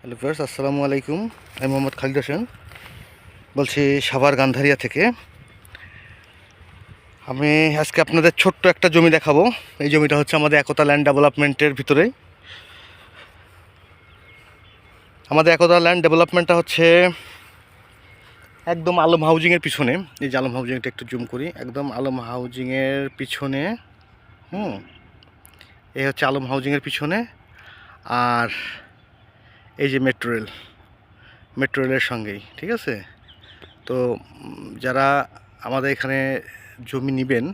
Hello friends আসসালামু আলাইকুম। আমি মোহাম্মদ খালিদ হোসেন। বলছি সাভার গান্ধারিয়া থেকে। আমি আজকে আপনাদের ছোট্ট একটা জমি দেখাবো। এই জমিটা হচ্ছে আমাদের একতা ল্যান্ড ডেভেলপমেন্টের ভিতরে। আমাদের একতা ল্যান্ড ডেভেলপমেন্টটা হচ্ছে একদম আলম হাউজিংয়ের পিছনে। এই যে আলম হাউজিংটা একটু জুম করি। একদম আলম হাউজিংয়ের পিছনে, হুম, এই হচ্ছে আলম হাউজিংয়ের পিছনে। আর এই যে মেট্রো রেল মেট্রো রেলের সঙ্গেই, ঠিক আছে? তো, যারা আমাদের এখানে জমি নেবেন,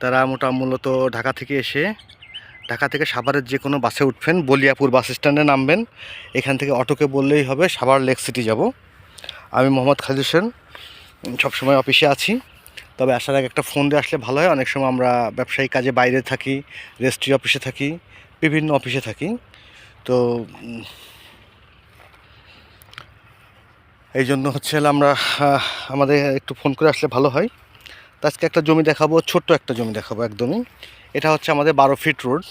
তারা মোটা মূলত ঢাকা থেকে এসে, ঢাকা থেকে সাভারের যে কোনো বাসে উঠবেন, বলিয়াপুর বাস স্ট্যান্ডে নামবেন। এখান থেকে অটোকে বললেই হবে, সাভার লেক সিটি যাব। আমি মোহাম্মদ খালিদ হোসেন, সবসময় অফিসে আছি। তবে আসার আগে একটা ফোন দিয়ে আসলে ভালো হয়, অনেক সময় আমরা ব্যবসায়িক কাজে বাইরে থাকি, রেজিস্ট্রি অফিসে থাকি, বিভিন্ন অফিসে থাকি। তো এই জন্য হচ্ছে আমরা আমাদের একটু ফোন করে আসলে ভালো হয়। তো আজকে একটা জমি দেখাবো, ছোট্ট একটা জমি দেখাবো একদমই। এটা হচ্ছে আমাদের বারো ফিট রোড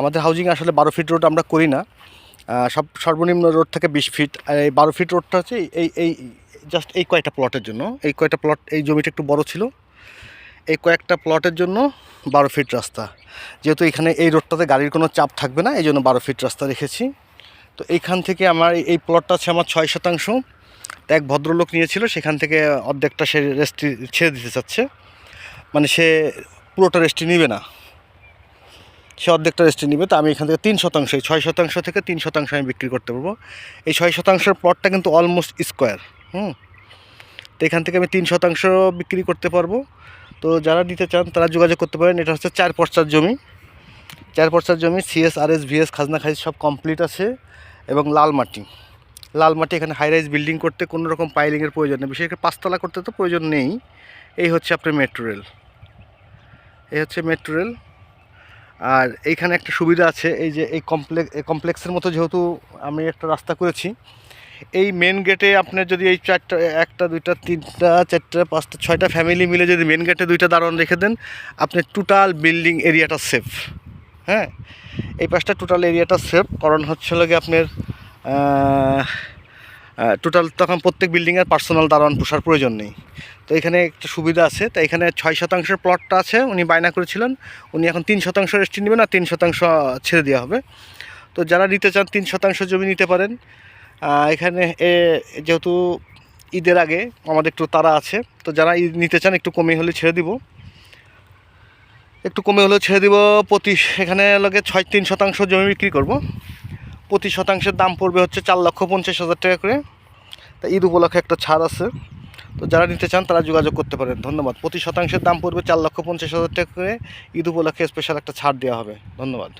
আমাদের হাউজিং আসলে বারো ফিট রোড আমরা করি না। সব, সর্বনিম্ন রোড থেকে বিশ ফিট আর এই বারো ফিট রোডটা হচ্ছে এই এই জাস্ট এই কয়টা প্লটের জন্য। এই কয়টা প্লট এই জমিটা একটু বড় ছিল। এই কয়েকটা প্লটের জন্য বারো ফিট রাস্তা। যেহেতু এখানে এই রোডটাতে গাড়ির কোনো চাপ থাকবে না এই জন্য বারো ফিট রাস্তা রেখেছি। তো এইখান থেকে আমার এই প্লটটা আছে আমার ছয় শতাংশ। তো এক ভদ্রলোক নিয়েছিল, সেখান থেকে অর্ধেকটা সে রেস্ট্রি ছেড়ে দিতে চাচ্ছে। মানে সে পুরোটা রেস্ট্রি নিবে না। সে অর্ধেকটা রেস্ট্রি নিবে, তো আমি এখান থেকে তিন শতাংশ ছয় শতাংশ থেকে তিন শতাংশ আমি বিক্রি করতে পারব। এই ছয় শতাংশের প্লটটা কিন্তু অলমোস্ট স্কোয়ার হুম? তো এখান থেকে আমি তিন শতাংশ বিক্রি করতে পারব। তো যারা নিতে চান, তারা যোগাযোগ করতে পারেন, এটা হচ্ছে চার পর্চার জমি। চার পর্চার জমি সিএস আর এস ভিএস খাজনা খাইজ সব কমপ্লিট আছে, এবং লাল মাটি। লাল মাটি এখানে হাই রাইজ বিল্ডিং করতে কোনো রকম পাইলিংয়ের প্রয়োজন নেই। বিশেষ করে পাঁচতলা করতে তো প্রয়োজন নেই। এই হচ্ছে আপনার মেট্রো রেল এই হচ্ছে মেট্রো রেল আর এইখানে একটা সুবিধা আছে, এই যে এই কমপ্লেক্স কমপ্লেক্সের মতো যেহেতু আমি একটা রাস্তা করেছি, এই মেন গেটে আপনার যদি এই চারটা, একটা, দুইটা, তিনটা, চারটা, পাঁচটা, ছয়টা ফ্যামিলি মিলে যদি মেন গেটে দুইটা দারোয়ান রেখে দেন আপনি টোটাল বিল্ডিং এরিয়াটা সেফ হ্যাঁ? এই পাশটা টোটাল এরিয়াটা সেফ কারণ হচ্ছে লাগে আপনার টোটাল তখন প্রত্যেক বিল্ডিংয়ের পার্সোনাল দারোয়ান পোষার প্রয়োজন নেই। তো এখানে একটা সুবিধা আছে, তো এখানে ছয় শতাংশের প্লটটা আছে, উনি বায়না করেছিলেন, উনি এখন তিন শতাংশ রেস্টি নেবেন আর তিন শতাংশ ছেড়ে দেওয়া হবে। তো যারা নিতে চান, তিন শতাংশ জমি নিতে পারেন। এখানে যেহেতু ঈদের আগে আমাদের একটু তারা আছে, তো যারা ঈদ নিতে চান, একটু কমে হলে ছেড়ে দিব। একটু কমে হলেও ছেড়ে দিব প্রতি এখানে লগে ছয়, তিন শতাংশ জমি বিক্রি করব। প্রতি শতাংশের দাম পড়বে হচ্ছে চার লক্ষ পঞ্চাশ হাজার টাকা করে। তা ঈদ উপলক্ষে একটা ছাড় আছে। তো যারা নিতে চান, তারা যোগাযোগ করতে পারেন। ধন্যবাদ। প্রতি শতাংশের দাম পড়বে চার লক্ষ পঞ্চাশ হাজার টাকা করে। ঈদ উপলক্ষে স্পেশাল একটা ছাড় দেওয়া হবে। ধন্যবাদ।